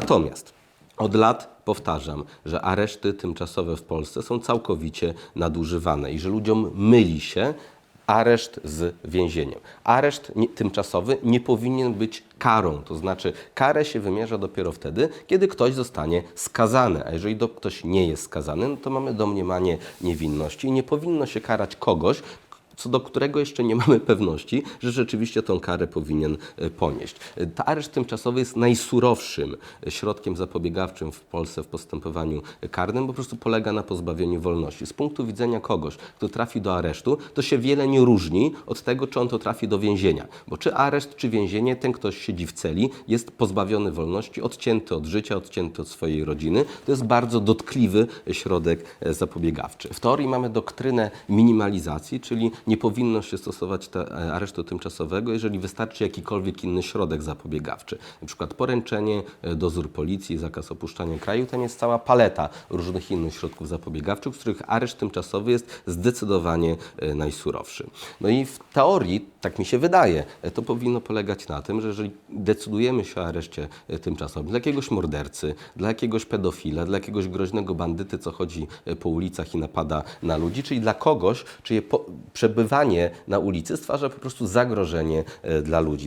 Natomiast od lat powtarzam, że areszty tymczasowe w Polsce są całkowicie nadużywane i że ludziom myli się areszt z więzieniem. Areszt nie, tymczasowy nie powinien być karą, to znaczy karę się wymierza dopiero wtedy, kiedy ktoś zostanie skazany, a jeżeli do, ktoś nie jest skazany, no to mamy domniemanie niewinności i nie powinno się karać kogoś, co do którego jeszcze nie mamy pewności, że rzeczywiście tą karę powinien e, ponieść. E, Ta areszt tymczasowy jest najsurowszym e, środkiem zapobiegawczym w Polsce w postępowaniu karnym, bo po prostu polega na pozbawieniu wolności. Z punktu widzenia kogoś, kto trafi do aresztu, to się wiele nie różni od tego, czy on to trafi do więzienia. Bo czy areszt, czy więzienie, ten ktoś siedzi w celi, jest pozbawiony wolności, odcięty od życia, odcięty od swojej rodziny. To jest bardzo dotkliwy środek zapobiegawczy. W teorii mamy doktrynę minimalizacji, czyli nie powinno się stosować te, e, aresztu tymczasowego, jeżeli wystarczy jakikolwiek inny środek zapobiegawczy. Na przykład poręczenie, e, dozór policji, zakaz opuszczania kraju. Tam jest cała paleta różnych innych środków zapobiegawczych, z których areszt tymczasowy jest zdecydowanie e, najsurowszy. No i w teorii, tak mi się wydaje, to powinno polegać na tym, że jeżeli decydujemy się o areszcie tymczasowym dla jakiegoś mordercy, dla jakiegoś pedofila, dla jakiegoś groźnego bandyty, co chodzi po ulicach i napada na ludzi, czyli dla kogoś, czyje po, przebywanie na ulicy stwarza po prostu zagrożenie e, dla ludzi.